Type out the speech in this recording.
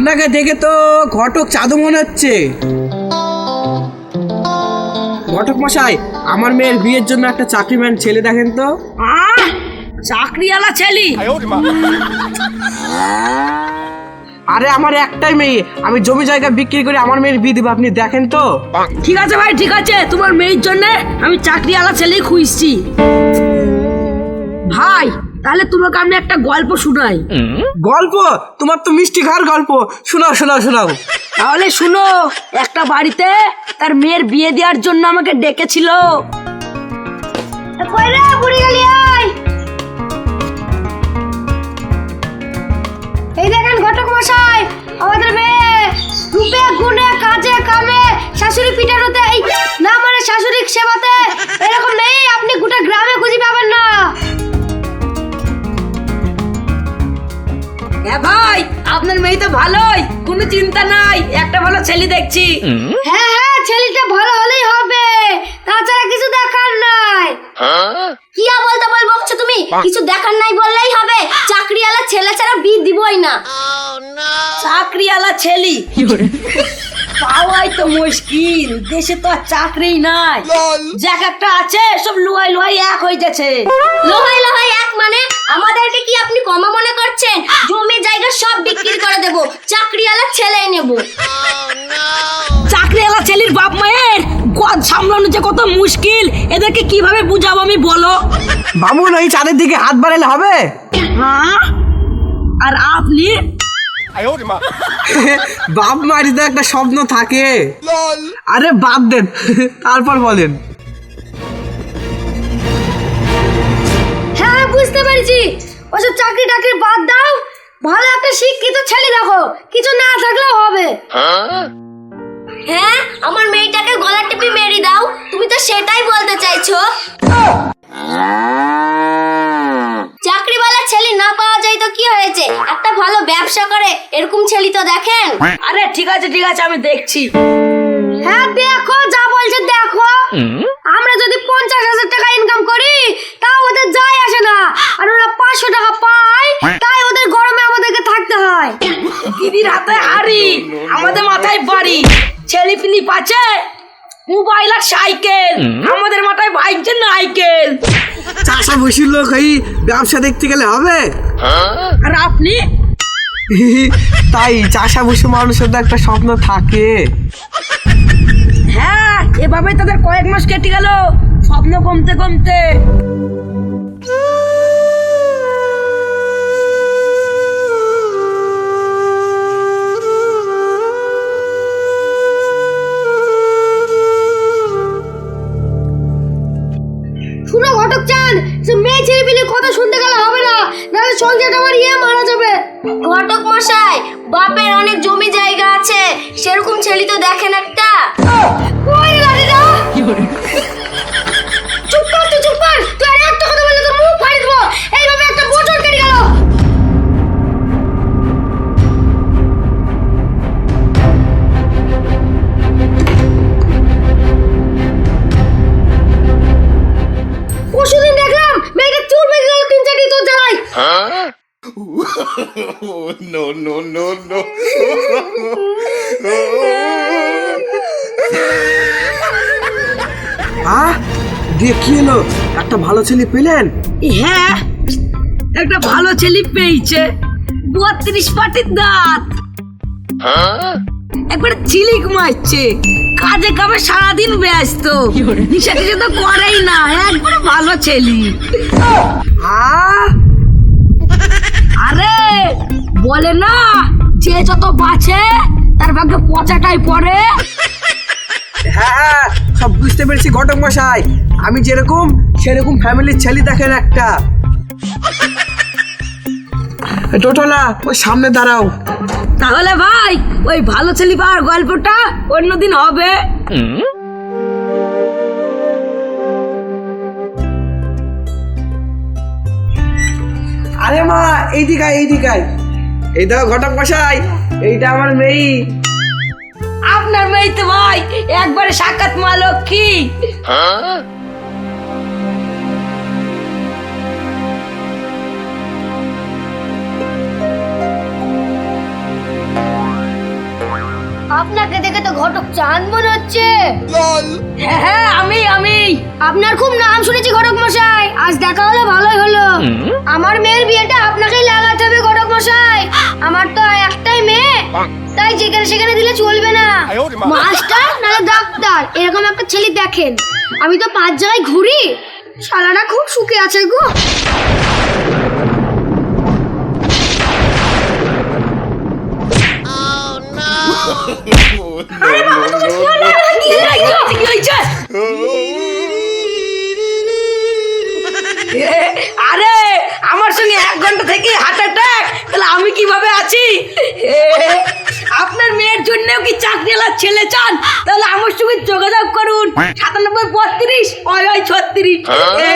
আপনাকে দেখে তো ঘটক চাঁদু মনে হচ্ছে। ঘটক মশাই আমার মেয়ের বিয়ের জন্য একটা চাকরিম্যান ছেলে দেখেন তো। আহ! চাকরিওয়ালা ছেলি। আরে আমার একটাই মেয়ে। আমি জমি জায়গা বিক্রি করে আমার মেয়ের বিয়ে দেবো আপনি দেখেন তো। ঠিক আছে ভাই ঠিক আছে। তোমার মেয়ের জন্য আমি চাকরিওয়ালা ছেলেই খুঁজছি। ভাই তাহলে তোমাকে আমি একটা গল্প শোনাই। গল্প? তোমার তো মিষ্টি খাওয়ার গল্প। শোনাও শোনাও শোনাও। তাহলে শুনো একটা বাড়িতে তার মেয়ের বিয়ে দেওয়ার জন্য আমাকে ডেকেছিল। এই দেখেন ঘটক মশাই আমাদের মেয়ে রূপে গুণে কাজে কামে শাশুড়ি পিটানোতে এই না মানে শাশুড়ি সেবাতে ভালোই কোনো চিন্তা নাই। একটা ভালো ছেলে দেখছি। হ্যাঁ হ্যাঁ ছেলেটা ভালো হলেই হবে। তাছাড়া কিছু দেখার নাই। কি আর বলতে বল বকছো তুমি? কিছু দেখার নাই বললেই হবে। চাকরিওয়ালা ছেলে ছাড়া বিয়ে দিবই না। চাকরিওয়ালা ছেলে। পাওয়াই তো মুশকিল। দেশে তো আর চাকরি নাই। যাক একটা আছে সব লুহাই লুহাই এক হয়ে যাচ্ছে লোহাই লোহাই এক মানে আমাদেরকে কি আপনি কমা মনে করছেন? জমি জায়গা সব বিক্রি করে চাকরিওয়ালা ছেলে নেব। চাকরিওয়ালা ছেলের বাপ মায়ের গদ সামলানো যে কত মুশকিল এদেরকে কীভাবে বুঝাবো আমি বলো? বামুন চাঁদের দিকে হাত বাড়ালে হবে? হ্যাঁ আর আপনি? বাপ মারি তো একটা স্বপ্ন থাকে। আরে বাদ দেন তারপর বলেন। হ্যাঁ বুঝতে পেরেছি। ওসব চাকরি টাকরি বাদ দাও। ভালো একটা শিক্ষিত ছেলে দেখো। কিছু না থাকলেও হবে। হ্যাঁ আমার মেয়েটাকে গলা টিপে মেরে দাও। তুমি তো সেটাই বলতে চাইছো। চাকরিওয়ালা ছেলে না পাওয়া যায় তো কি হয়েছে? একটা ভালো ব্যবসা করে এরকম ছেলে তো দেখেন। আরে ঠিক আছে ঠিক আছে আমি দেখছি। হ্যাঁ দেখো যা বলছে দেখো। আমরা যদি পঞ্চাশ হাজার টাকা ইনকাম করি তাও ওদের যায় আসে না। আর ওরা পাঁচশো টাকা পায় তাই ওদের গরমে আমাদেরকে থাকতে হয় দিদির হাতে হাড়ি আমাদের মাথায় বাড়ি। ছেলে পিলি পাচ্ছে মোবাইল আর সাইকেল। আমাদের মাথায় বাইক যে নাইকেল। চাষা বসির লোক এই ব্যবসা দেখতে গেলে হবে? আর আপনি? তাই চাষা বসে মানুষের তো একটা স্বপ্ন থাকে। হ্যাঁ এভাবে তাদের কয়েক মাস কেটে গেল। স্বপ্ন কমতে কমতে। বাপের অনেক জমি জায়গা আছে সেরকম ছেলে তো দেখেন একটা। No, no, no, no. আহ দেখি এলো একটা ভালো ছেলে পেলেন? হ্যাঁ একটা ভালো ছেলে পেয়েছে। বত্রিশ পাটির দাঁত। একবার ঝিলিক মারছে কাজে কামে সারাদিন ব্যস্ত। নিশা কিছু তো করেই না একবার ভালো ছেলে। আহ বলে না যে যত বাঁচে তার ভাগ্যে পচাটাই পড়ে। হ্যাঁ হ্যাঁ সব বুঝতে পেরেছি ঘটক মশাই। আমি যেরকম সেরকম ফ্যামিলির ছেলে দেখেন একটা। টোটোলা ওই সামনে দাঁড়াও। তাহলে ভাই ওই ভালো ছেলে পাওয়ার গল্পটা অন্যদিন হবে। আরে মা এইদিকায় আয়, এইদিকে আয়। এই দেখো ঘটক মশাই এইটা আমার মেয়ে। আপনার মেয়ে তো ভাই একবারে সাক্ষাৎ মা লক্ষ্মী আপনাকে দেখে তো ঘটক চাঁদ মনে হচ্ছে। হ্যাঁ হ্যাঁ আমি আমি। আপনার খুব নাম শুনেছি ঘটক মশাই। আজ দেখা হলো ভালোই হলো। আমার মেয়ের বিয়েটা আপনাকেই লাগাতে হবে ঘটক মশাই। আমার তো একটাই মেয়ে। তাই যেখানে সেখানে দিলে চলবে না। মাস্টার নাহলে ডাক্তার। এরকম একটা ছেলে দেখেন। আমি তো পাঁচ জায়গায় ঘুরি। শালারা খুব সুখে আছে গো। আরে বাবা কি আপনার মেয়ের জন্যও কি চাকরিওয়ালা ছেলে চান? তাহলে আমার সঙ্গে যোগাযোগ করুন। সাতানব্বই বত্রিশ ছত্রিশ। এ,